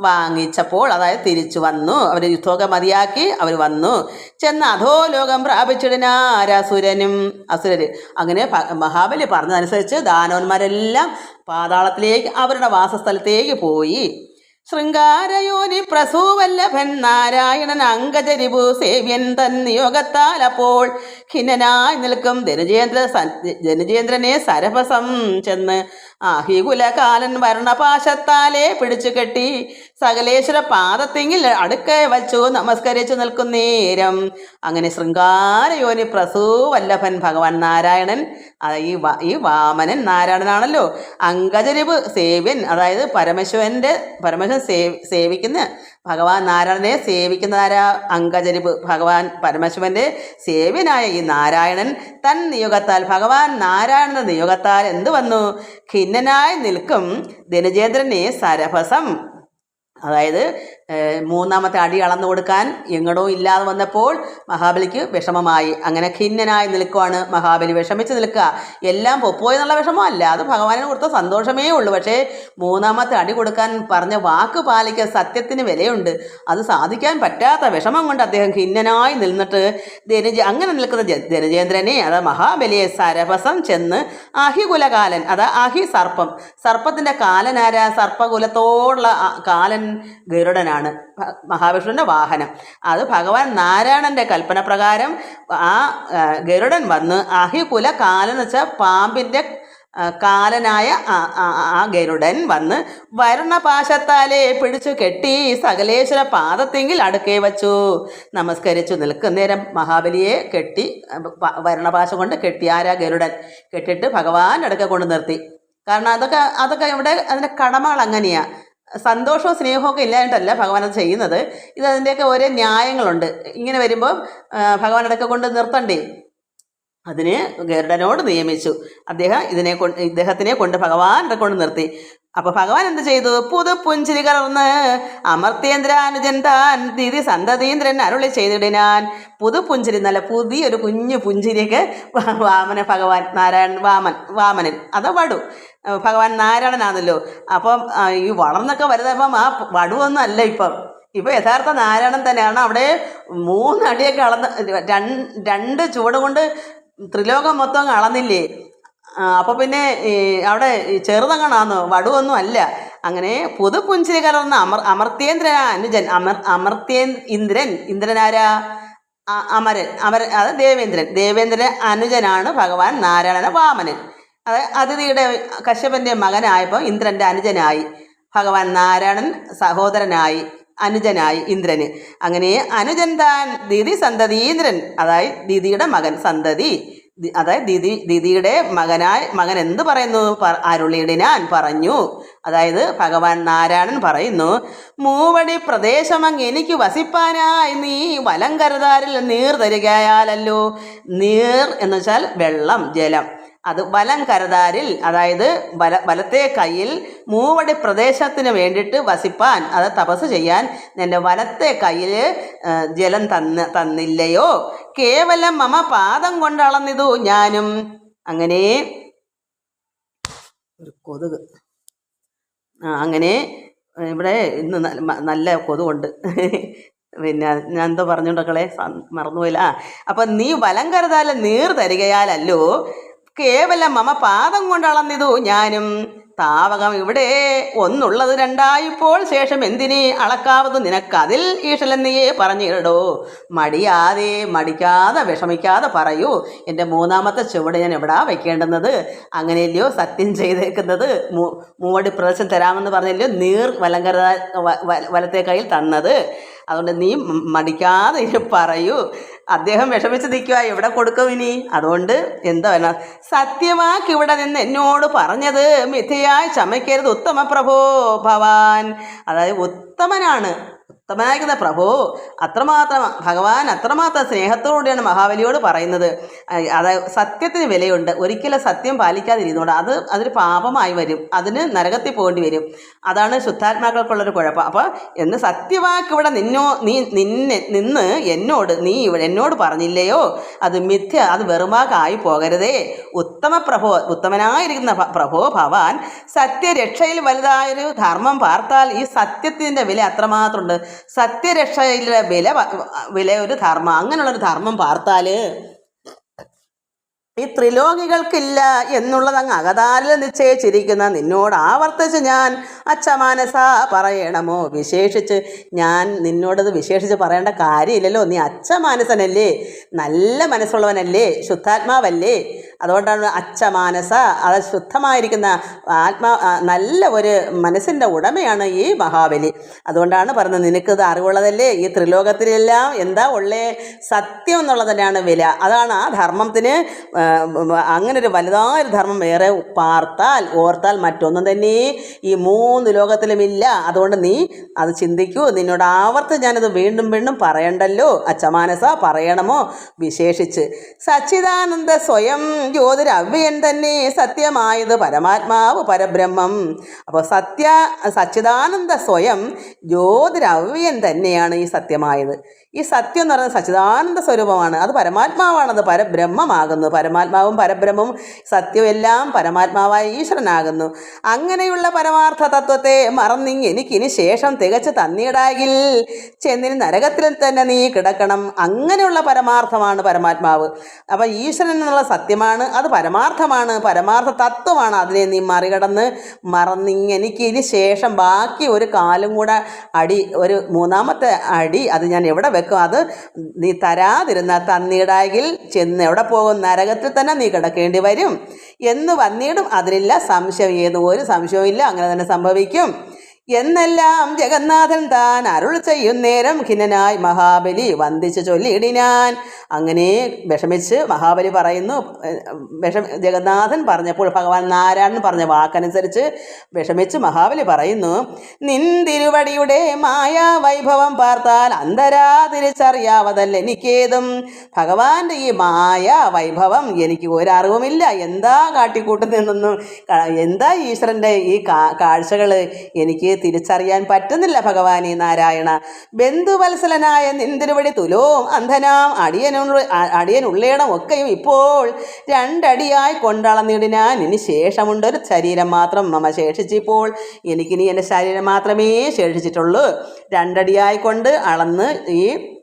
വാങ്ങിച്ചപ്പോൾ അതായത് തിരിച്ചു വന്നു. അവർ യുദ്ധമൊക്കെ മതിയാക്കി അവർ വന്നു. ചെന്ന് അധോ ലോകം പ്രാപിച്ചിടനാരാസുരനും അസുരർ അങ്ങനെ മഹാബലി പറഞ്ഞതനുസരിച്ച് ദാനവന്മാരെല്ലാം പാതാളത്തിലേക്ക് അവരുടെ വാസസ്ഥലത്തേക്ക് പോയി. ശൃംഗാരയോനി പ്രസൂവല്ലഭൻ നാരായണൻ അങ്കജരിപു സേവ്യൻ തൻ നിയോഗത്താൽ അപ്പോൾ ഖിന്നനായി നിൽക്കും ധനുജേന്ദ്ര ധനുജേന്ദ്രനെ സരഭസം ചെന്ന് ആഹികുലകാലൻ വർണപാശത്താലെ പിടിച്ചു കെട്ടി സകലേശ്വര പാദത്തെങ്കിൽ അടുക്ക വച്ചു നമസ്കരിച്ചു നിൽക്കും നേരം. അങ്ങനെ ശൃംഗാരയോനി പ്രസൂവല്ലഭൻ ഭഗവാൻ നാരായണൻ ഈ ഈ വാമനൻ നാരായണനാണല്ലോ അങ്കജരിപ് സേവ്യൻ അതായത് പരമശിവന്റെ പരമശിവൻ സേവ് സേവിക്കുന്ന ഭഗവാൻ നാരായണനെ സേവിക്കുന്നതാരാ? അങ്കജരിപ് ഭഗവാൻ പരമശിവന്റെ സേവ്യനായ ഈ നാരായണൻ തൻ നിയോഗത്താൽ ഭഗവാൻ നാരായണന്റെ നിയോഗത്താൽ എന്ത് വന്നു? ഖിന്നനായി നിൽക്കും ദിനചേന്ദ്രനെ സരഭസം. അതായത് മൂന്നാമത്തെ അടി അളന്നു കൊടുക്കാൻ എങ്ങടോ ഇല്ലാതെ വന്നപ്പോൾ മഹാബലിക്ക് വിഷമമായി. അങ്ങനെ ഖിന്നനായി നിൽക്കുവാണ് മഹാബലി. വിഷമിച്ച് നിൽക്കുക. എല്ലാം പൊപ്പോയെന്നുള്ള വിഷമമല്ല അത് ഭഗവാനെ കൊടുത്ത സന്തോഷമേ ഉള്ളൂ. പക്ഷേ മൂന്നാമത്തെ അടി കൊടുക്കാൻ പറഞ്ഞ വാക്ക് പാലിക്കാൻ സത്യത്തിന് വിലയുണ്ട്. അത് സാധിക്കാൻ പറ്റാത്ത വിഷമം കൊണ്ട് അദ്ദേഹം ഖിന്നനായി നിന്നിട്ട് ധനുജ അങ്ങനെ നിൽക്കുന്ന ധനുജേന്ദ്രനെ അത് മഹാബലിയെ സരഭസം ചെന്ന് അഹികുലകാലൻ അത് അഹി സർപ്പം സർപ്പത്തിന്റെ കാലനാര സർപ്പകുലത്തോടുള്ള കാലൻ ഗരുഡനാണ്. ഭ- മഹാവിഷ്ണുവിന്റെ വാഹനം. അത് ഭഗവാൻ നാരായണന്റെ കൽപ്പന പ്രകാരം ആ ഗരുഡൻ വന്ന് അഹികുല കാലെന്ന് വെച്ചാൽ പാമ്പിന്റെ കാലനായ ആ ഗരുഡൻ വന്ന് വരണപാശത്താലേ പിടിച്ചു കെട്ടി സകലേശ്വര പാദത്തെങ്കിൽ അടുക്കേ വച്ചു. നമസ്കരിച്ചു നിൽക്കുന്നേരം മഹാബലിയെ കെട്ടി വരണപാശം കൊണ്ട് കെട്ടി ആരാ ഗരുഡൻ? കെട്ടിട്ട് ഭഗവാൻ അടുക്ക കൊണ്ട് നിർത്തി. കാരണം അതൊക്കെ അതൊക്കെ ഇവിടെ അതിന്റെ കടമകൾ അങ്ങനെയാണ് സന്തോഷവും സ്നേഹവും ഒക്കെ ഇല്ലായിട്ടല്ല ഭഗവാൻ അത് ചെയ്യുന്നത്. ഇത് അതിന്റെയൊക്കെ ഓരോ ന്യായങ്ങളുണ്ട്. ഇങ്ങനെ വരുമ്പോൾ ഭഗവാൻ അടുക്ക കൊണ്ട് നിർത്തണ്ടേ? അതിന് ഗരുഡനോട് നിയമിച്ചു. അദ്ദേഹം ഇതിനെ കൊണ്ട് ഇദ്ദേഹത്തിനെ കൊണ്ട് ഭഗവാൻ കൊണ്ട് നിർത്തി. അപ്പൊ ഭഗവാൻ എന്ത് ചെയ്തു? പുതുപുഞ്ചിരി കലർന്ന് അമർത്തേന്ദ്രാനുജൻ താൻ ദിതി സന്തതീന്ദ്രൻ അരുളി ചെയ്തിടിനാൻ. പുതു പുഞ്ചിരി നല്ല പുതിയൊരു കുഞ്ഞു പുഞ്ചിരിയൊക്കെ വാമന ഭഗവാൻ നാരായണൻ വാമൻ വാമനൻ അത് വടു? ഭഗവാൻ നാരായണനാണല്ലോ. അപ്പം ഈ വളർന്നൊക്കെ വരുന്നപ്പം ആ വടുവൊന്നും അല്ല ഇപ്പം. ഇപ്പൊ യഥാർത്ഥ നാരായണൻ തന്നെയാണ് അവിടെ മൂന്നടിയൊക്കെ അളന്ന് രണ്ട് ചുവട് കൊണ്ട് ത്രിലോകം മൊത്തം അളന്നില്ലേ? ആ, അപ്പൊ പിന്നെ അവിടെ ചെറുതങ്ങണാന്ന് വടുവൊന്നും അല്ല അങ്ങനെ പുതുപുഞ്ചിരി കലർന്ന അമർ അമർത്യേന്ദ്ര അനുജൻ അമർ അമർത്തേ ഇന്ദ്രൻ ഇന്ദ്രനാരാ അമരൻ അമരൻ അത് ദേവേന്ദ്രൻ. ദേവേന്ദ്രൻ അനുജനാണ് ഭഗവാൻ നാരായണ വാമനൻ. അത് അതിഥിയുടെ കശ്യപന്റെ മകനായപ്പോൾ ഇന്ദ്രന്റെ അനുജനായി. ഭഗവാൻ നാരായണൻ സഹോദരനായി അനുജനായി ഇന്ദ്രന്. അങ്ങനെ അനുജൻ താൻ ദിതി സന്തതി ഇന്ദ്രൻ അതായത് ദിതിയുടെ മകൻ സന്തതി. അതായത് ദീദി ദീദിയുടെ മകനായി മകൻ എന്ത് പറയുന്നു? അരുളിടിനാൻ പറഞ്ഞു. അതായത് ഭഗവാൻ നാരായണൻ പറയുന്നു മൂവടി പ്രദേശമങ്ങ് എനിക്ക് വസിപ്പാനായി നീ വലം കരുതാരിൽ നീർ തരികയാലല്ലോ. നീർ എന്ന് വെച്ചാൽ വെള്ളം ജലം. അത് വലം കരുതാരിൽ അതായത് വല വലത്തെ കയ്യിൽ മൂവടി പ്രദേശത്തിന് വേണ്ടിയിട്ട് വസിപ്പാൻ അത് തപസ് ചെയ്യാൻ എന്റെ വലത്തെ കയ്യിൽ ജലം തന്ന് തന്നില്ലയോ? കേവലം മമ പാദം കൊണ്ടളന്നിതു ഞാനും. അങ്ങനെ ഒരു കൊതുക്. ആ അങ്ങനെ ഇവിടെ ഇന്ന് നല്ല കൊതുകുണ്ട്. പിന്നെ ഞാൻ എന്തോ പറഞ്ഞുകൊണ്ടക്കളെ മറന്നുപോയില്ല. ആ അപ്പം നീ വലം കരുതാല നീർ തരികയാലല്ലോ കേവലം മമ പാദം കൊണ്ട് അളന്നിതു ഞാനും. താവകം ഇവിടെ ഒന്നുള്ളത് രണ്ടായിപ്പോൾ ശേഷം എന്തിനെ അളക്കാവതു നിനക്കതിൽ ഈശലെന്നിയെ നീയെ പറഞ്ഞിടോ മടിയാതെ മടിക്കാതെ വിഷമിക്കാതെ പറയൂ. എന്റെ മൂന്നാമത്തെ ചുവട് ഞാൻ എവിടാ വെക്കേണ്ടുന്നത്? അങ്ങനെയല്ലയോ സത്യം ചെയ്തേക്കുന്നത്? മൂവടി പ്രദർശനം തരാമെന്ന് പറഞ്ഞല്ലോ നീർ വലങ്കര വലത്തെ കയ്യിൽ തന്നത്? അതുകൊണ്ട് നീ മടിക്കാതെ പറയൂ. അദ്ദേഹം വിഷമിച്ച് നിൽക്കുക എവിടെ കൊടുക്കും ഇനി? അതുകൊണ്ട് എന്താ വേണം സത്യമാക്കി ഇവിടെ നിന്ന് എന്നോട് പറഞ്ഞത് മിഥയായി ചമയ്ക്കരുത് ഉത്തമ പ്രഭോ ഭവാൻ. അതായത് ഉത്തമനാണ്. ഉത്തമനായിരിക്കുന്ന പ്രഭു അത്രമാത്രം ഭഗവാൻ അത്രമാത്രം സ്നേഹത്തോടെയാണ് മഹാബലിയോട് പറയുന്നത്. അതായത് സത്യത്തിന് വിലയുണ്ട്. ഒരിക്കലും സത്യം പാലിക്കാതിരുന്നോട് അത് അതൊരു പാപമായി വരും. അതിന് നരകത്തിൽ പോകേണ്ടി വരും. അതാണ് ശുദ്ധാത്മാക്കൾക്കുള്ളൊരു കുഴപ്പം. അപ്പോൾ എന്ന് സത്യവാക്ക് ഇവിടെ നിന്നോ നീ നിന്നെ നിന്ന് എന്നോട് നീ ഇവിടെ എന്നോട് പറഞ്ഞില്ലയോ? അത് മിഥ്യ അത് വെറുമാക്കായി പോകരുതേ. ഉത്തമ പ്രഭോ ഉത്തമനായിരിക്കുന്ന പ്രഭോ ഭവാൻ സത്യരക്ഷയിൽ വലുതായൊരു ധർമ്മം പാർത്താൽ ഈ സത്യത്തിന്റെ വില അത്രമാത്രമുണ്ട്. സത്യരക്ഷയിലെ വില വില ഒരു ധർമ്മം. അങ്ങനെയുള്ളൊരു ധർമ്മം പാർത്താൽ ഈ ത്രിലോകികൾക്കില്ല എന്നുള്ളത് അങ്ങ് അകതാലിൽ നിശ്ചയിച്ചിരിക്കുന്ന നിന്നോട് ആവർത്തിച്ച് ഞാൻ അച്ഛമാനസ പറയണമോ? വിശേഷിച്ച് ഞാൻ നിന്നോടത് വിശേഷിച്ച് പറയേണ്ട കാര്യമില്ലല്ലോ. നീ അച്ഛമാനസനല്ലേ നല്ല മനസ്സുള്ളവനല്ലേ? ശുദ്ധാത്മാവല്ലേ? അതുകൊണ്ടാണ് അച്ഛമാനസ അത് ശുദ്ധമായിരിക്കുന്ന ആത്മാ നല്ല ഒരു മനസ്സിന്റെ ഉടമയാണ് ഈ മഹാബലി. അതുകൊണ്ടാണ് പറയുന്നത് നിനക്കിത് അറിവുള്ളതല്ലേ? ഈ ത്രിലോകത്തിലെല്ലാം എന്താ ഉള്ളേ? സത്യം എന്നുള്ളത് തന്നെയാണ് വില. അതാണ് ആ ധർമ്മത്തിന് അങ്ങനെ ഒരു വലുതായൊരു ധർമ്മം വേറെ പാർത്താൽ ഓർത്താൽ മറ്റൊന്നും തന്നെ ഈ മൂന്ന് ലോകത്തിലുമില്ല അതുകൊണ്ട് നീ അത് ചിന്തിക്കൂ. നിന്നോട് ആവർത്തി ഞാനത് വീണ്ടും വീണ്ടും പറയണ്ടല്ലോ? അച്ചമാനസ പറയണമോ? വിശേഷിച്ച്. സച്ചിദാനന്ദ സ്വയം ജ്യോതിരവ്യൻ തന്നെ സത്യമായത് പരമാത്മാവ് പരബ്രഹ്മം. അപ്പോൾ സത്യ സച്ചിദാനന്ദ സ്വയം ജ്യോതിരവ്യൻ തന്നെയാണ് ഈ സത്യമായത്. ഈ സത്യം എന്ന് പറയുന്നത് സച്ചിദാനന്ദ സ്വരൂപമാണ്. അത് പരമാത്മാവാണത്. പരബ്രഹ്മമാകുന്നു. പരമാത്മാവും പരബ്രഹ്മവും സത്യമെല്ലാം പരമാത്മാവായ ഈശ്വരനാകുന്നു. അങ്ങനെയുള്ള പരമാർത്ഥ തത്വത്തെ മറന്നിങ് എനിക്കിനി ശേഷം തികച്ച് തന്നിടാകിൽ ചെന്നിന് നരകത്തിൽ തന്നെ നീ കിടക്കണം. അങ്ങനെയുള്ള പരമാർത്ഥമാണ് പരമാത്മാവ്. അപ്പം ഈശ്വരൻ എന്നുള്ള സത്യമാണ് അത് പരമാർത്ഥമാണ്. പരമാർത്ഥ തത്വമാണ് അതിനെ നീ മറികടന്ന് മറന്നിങ് എനിക്കിനി ശേഷം ബാക്കി ഒരു കാലും കൂടെ അടി ഒരു മൂന്നാമത്തെ അടി അത് ഞാൻ എവിടെ വെക്കും? അത് നീ തരാതിരുന്ന തന്നീടായെങ്കിൽ ചെന്ന് എവിടെ പോകും? നരകത്തിൽ തന്നെ നീ കിടക്കേണ്ടി വരും. എന്ന് വന്നിടും അതിലില്ല. സംശയം ഏതോ ഒരു സംശയവും ഇല്ല. അങ്ങനെ തന്നെ സംഭവിക്കും. എന്നെല്ലാം ജഗന്നാഥൻ താൻ അരുൾ ചെയ്യുന്നേരം ഖിന്നനായി മഹാബലി വന്ദിച്ച് ചൊല്ലിയിടിനാൻ അങ്ങനെ വിഷമിച്ച് മഹാബലി പറയുന്നു വിഷമ ജഗന്നാഥൻ പറഞ്ഞപ്പോൾ ഭഗവാൻ നാരായണൻ പറഞ്ഞ വാക്കനുസരിച്ച് വിഷമിച്ച് മഹാബലി പറയുന്നു നിന്തിരുവടിയുടെ മായാ വൈഭവം പാർത്താൽ അന്തരാ തിരിച്ചറിയാവതല്ല എനിക്കേതും. ഭഗവാന്റെ ഈ മായാ വൈഭവം എനിക്ക് ഒരറിവുമില്ല. എന്താ കാട്ടിക്കൂട്ടുന്നതെന്നൊന്നും എന്താ ഈശ്വരന്റെ ഈ കാഴ്ചകൾ എനിക്ക് തിരിച്ചറിയാൻ പറ്റുന്നില്ല ഭഗവാനെ നാരായണ. ബന്ധുവത്സലനായ നിന്തിരുവടി തുലോം അന്ധനാം അടിയനുള്ള അടിയനുള്ളയിടം ഒക്കെയും ഇപ്പോൾ രണ്ടടിയായി കൊണ്ടളന്നിടിനാൻ ഇനി ശേഷമുണ്ടൊരു ശരീരം മാത്രം മമ ശേഷിച്ചിപ്പോൾ. എനിക്കിനി എന്റെ ശരീരം മാത്രമേ ശേഷിച്ചിട്ടുള്ളൂ. രണ്ടടിയായി കൊണ്ട് അളന്ന് ഈ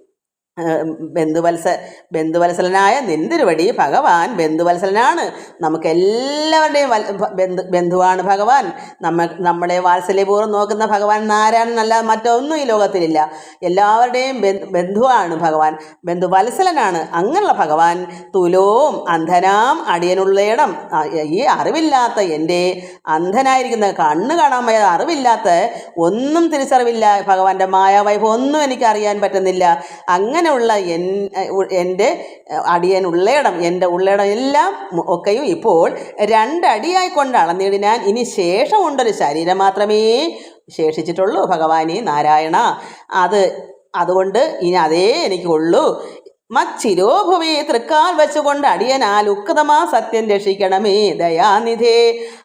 ബന്ധുവത്സ ബന്ധുവത്സലനായ നിന്തിരുവടി ഭഗവാൻ ബന്ധുവത്സലനാണ്. നമുക്ക് എല്ലാവരുടെയും വൽ- ബന്ധു ബന്ധുവാണ് ഭഗവാൻ. നമ്മ നമ്മളെ വാത്സല്യപൂർവം നോക്കുന്ന ഭഗവാൻ നാരായണനല്ല മറ്റൊന്നും ഈ ലോകത്തിലില്ല. എല്ലാവരുടെയും ബന്ധു- ബന്ധുവാണ് ഭഗവാൻ. ബന്ധുവത്സലനാണ്. അങ്ങനെയുള്ള ഭഗവാൻ തുലോം അന്ധനാം അടിയനുള്ളയിടം. ഈ അറിവില്ലാത്ത എന്റെ അന്ധനായിരിക്കുന്ന കണ്ണ് കാണാൻ പോയത് അറിവില്ലാത്ത ഒന്നും തിരിച്ചറിവില്ല ഭഗവാന്റെ മായാവൈഭവം ഒന്നും എനിക്ക് അറിയാൻ പറ്റുന്നില്ല അങ്ങനെയുള്ള എൻ എന്റെ അടിയൻ ഉള്ളയിടം എന്റെ ഉള്ളയിടം എല്ലാം ഒക്കെയും ഇപ്പോൾ രണ്ടടിയായി കൊണ്ട് അളന്നിടിനാൻ ഇനി ശേഷമുണ്ടൊരു ശരീരം മാത്രമേ ശേഷിച്ചിട്ടുള്ളൂ. ഭഗവാനെ നാരായണ. അത് അതുകൊണ്ട് ഇനി അതേ എനിക്കുള്ളൂ. മച്ചിരോഭുവി തൃക്കാൽ വെച്ചുകൊണ്ട് അടിയനാൽ ഉക്തമാ സത്യം രക്ഷിക്കണമേ ദയാനിധേ.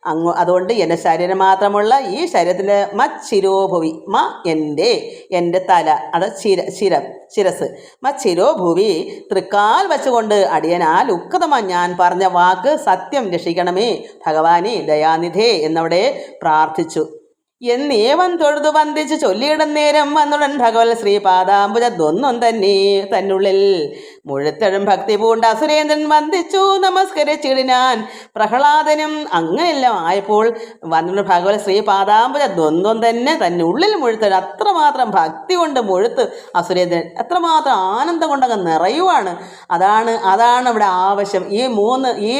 അങ്ങ് അതുകൊണ്ട് എന്റെ ശരീരം മാത്രമുള്ള ഈ ശരീരത്തിന്റെ മച്ചിരോഭുവി മ എന്റെ എന്റെ തല അത് ചിര ശിരം ശിരസ് മച്ചിരോഭുവി തൃക്കാൽ വെച്ചുകൊണ്ട് അടിയനാൽ ഉക്തമാ ഞാൻ പറഞ്ഞ വാക്ക് സത്യം രക്ഷിക്കണമേ ഭഗവാനെ ദയാനിധേ എന്നവിടെ പ്രാർത്ഥിച്ചു. എന്നേവൻ തൊഴുതു വന്ദിച്ച് ചൊല്ലിയിടും നേരം വന്നുടൻ ഭഗവത് ശ്രീപാദാംബുജദ്വൊന്നും തന്നെ തന്നുള്ളിൽ മുഴുത്തഴും ഭക്തി പൂണ്ട അസുരേന്ദ്രൻ വന്ദിച്ചു. നമസ്കരിച്ചിടിനാൻ. പ്രഹ്ലാദനും അങ്ങനെയെല്ലാം ആയപ്പോൾ വന്നിട്ട് ഭഗവത് ശ്രീപാദാംബുജ ദ്വന്ദ്വം തന്നെ തന്നെ ഉള്ളിൽ മുഴുത്തഴ അത്രമാത്രം ഭക്തി കൊണ്ട് മുഴുത്ത് അസുരേന്ദ്രൻ അത്രമാത്രം ആനന്ദം കൊണ്ടങ്ങ് നിറയുവാണ്. അതാണ് അതാണ് ഇവിടെ ആവശ്യം. ഈ മൂന്ന് ഈ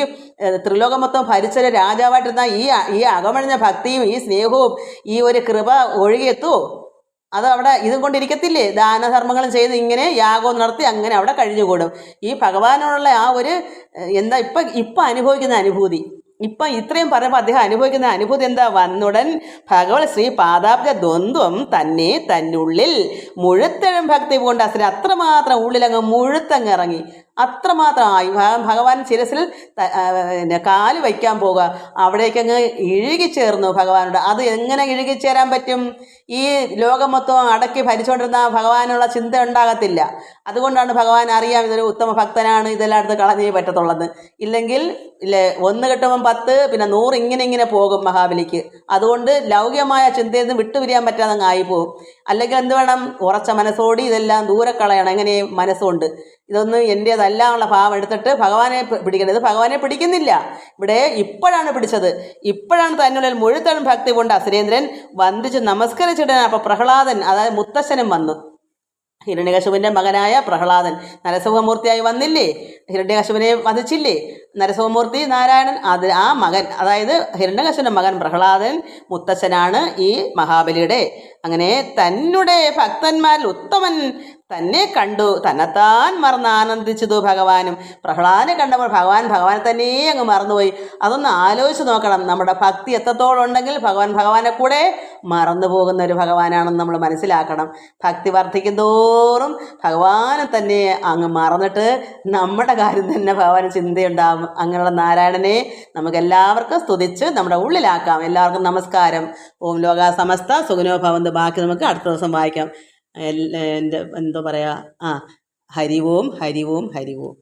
ത്രിലോകം മൊത്തം ഭരിച്ചൊരു രാജാവായിട്ടിരുന്ന ഈ ഈ അകമഴിഞ്ഞ ഭക്തിയും ഈ സ്നേഹവും ഈ ഒരു കൃപ ഒഴുകിയെത്തുമോ അത് അവിടെ ഇതും കൊണ്ടിരിക്കത്തില്ലേ? ദാനധർമ്മങ്ങളും ചെയ്ത് ഇങ്ങനെ യാഗവും നടത്തി അങ്ങനെ അവിടെ കഴിഞ്ഞുകൂടും. ഈ ഭഗവാനോടുള്ള ആ ഒരു എന്താ ഇപ്പം ഇപ്പം അനുഭവിക്കുന്ന അനുഭൂതി. ഇപ്പം ഇത്രയും പറയുമ്പോൾ അദ്ദേഹം അനുഭവിക്കുന്ന അനുഭൂതി എന്താ? വന്നുടൻ ഭഗവത് ശ്രീ പാദാബ്ജ ദ്വന്ദ്വം തന്നെ തന്നുള്ളിൽ മുഴുത്തഴും ഭക്തി പൂണ്ട അസുര അത്രമാത്രം ഉള്ളിലങ്ങ് മുഴുത്തങ്ങ് ഇറങ്ങി. അത്രമാത്രം ഭഗവാൻ ശിരസിൽ കാൽ വയ്ക്കാൻ പോകുക അവിടേക്കങ്ങ് ഇഴുകിച്ചേർന്നു ഭഗവാനോട്. അത് എങ്ങനെ ഇഴുകിച്ചേരാൻ പറ്റും? ഈ ലോകം മൊത്തം അടക്കി ഭരിച്ചുകൊണ്ടിരുന്ന ഭഗവാനുള്ള ചിന്ത ഉണ്ടാകത്തില്ല. അതുകൊണ്ടാണ് ഭഗവാൻ അറിയാം ഇതൊരു ഉത്തമ ഭക്തനാണ് ഇതെല്ലാം അടുത്ത് കളഞ്ഞേ പറ്റത്തുള്ളത് ഇല്ലെങ്കിൽ ഇല്ലേ ഒന്ന് കിട്ടുമ്പം പത്ത് പിന്നെ നൂറ് ഇങ്ങനെ ഇങ്ങനെ പോകും മഹാബലിക്ക്. അതുകൊണ്ട് ലൗകികമായ ചിന്തയിൽ നിന്ന് വിട്ടുപിരിയാൻ പറ്റാതെ അങ്ങ് ആയിപ്പോവും. അല്ലെങ്കിൽ എന്ത് വേണം? ഉറച്ച മനസ്സോടി ഇതെല്ലാം ദൂരെ കളയണം. എങ്ങനെ മനസ്സുകൊണ്ട്. ഇതൊന്നും എന്റേതല്ല എന്നുള്ള ഭാവം എടുത്തിട്ട് ഭഗവാനെ പിടിക്കേണ്ടത് പിടിക്കണം ഇത് ഭഗവാനെ പിടിക്കുന്നില്ല. ഇവിടെ ഇപ്പോഴാണ് പിടിച്ചത്. ഇപ്പോഴാണ് തന്നുള്ളിൽ മുഴുത്തൻ ഭക്തി കൊണ്ട് അസുരേന്ദ്രൻ വന്ദിച്ച് നമസ്കരിച്ചിടാൻ അപ്പോൾ പ്രഹ്ലാദൻ അതായത് മുത്തശ്ശനും വന്നു. ഹിരണ്യകശുവിന്റെ മകനായ പ്രഹ്ലാദൻ നരസിംഹമൂർത്തിയായി വന്നില്ലേ? ഹിരണ്യകശുവിനെ വധിച്ചില്ലേ? നരസിംഹമൂർത്തി നാരായണൻ അത് ആ മകൻ അതായത് ഹിരണ്യകശുവിന്റെ മകൻ പ്രഹ്ലാദൻ മുത്തച്ഛനാണ് ഈ മഹാബലിയുടെ. അങ്ങനെ തന്നെ ഭക്തന്മാരിൽ ഉത്തമൻ തന്നെ കണ്ടു. തന്നെത്താൻ മറന്ന് ആനന്ദിച്ചതു ഭഗവാനും. പ്രഹ്ലാദനെ കണ്ടപ്പോൾ ഭഗവാൻ ഭഗവാനെ തന്നെ അങ്ങ് മറന്നുപോയി. അതൊന്ന് ആലോചിച്ച് നോക്കണം. നമ്മുടെ ഭക്തി എത്രത്തോളം ഉണ്ടെങ്കിൽ ഭഗവാൻ ഭഗവാനെ കൂടെ മറന്നു പോകുന്ന ഒരു ഭഗവാനാണെന്ന് നമ്മൾ മനസ്സിലാക്കണം. ഭക്തി വർദ്ധിക്കുന്തോറും ഭഗവാനെ തന്നെ അങ്ങ് മറന്നിട്ട് നമ്മുടെ കാര്യം തന്നെ ഭഗവാന് ചിന്തയുണ്ടാകും അങ്ങനെയുള്ള നാരായണനെ നമുക്ക് എല്ലാവർക്കും സ്തുതിച്ച് നമ്മുടെ ഉള്ളിലാക്കാം. എല്ലാവർക്കും നമസ്കാരം. ഓം ലോക സമസ്ത സുഖനോ ബാക്കി നമുക്ക് അടുത്ത ദിവസം വായിക്കാം. എന്റെ എന്തോ പറയാ ആ ഹരിവോം ഹരിവോം ഹരിവോം.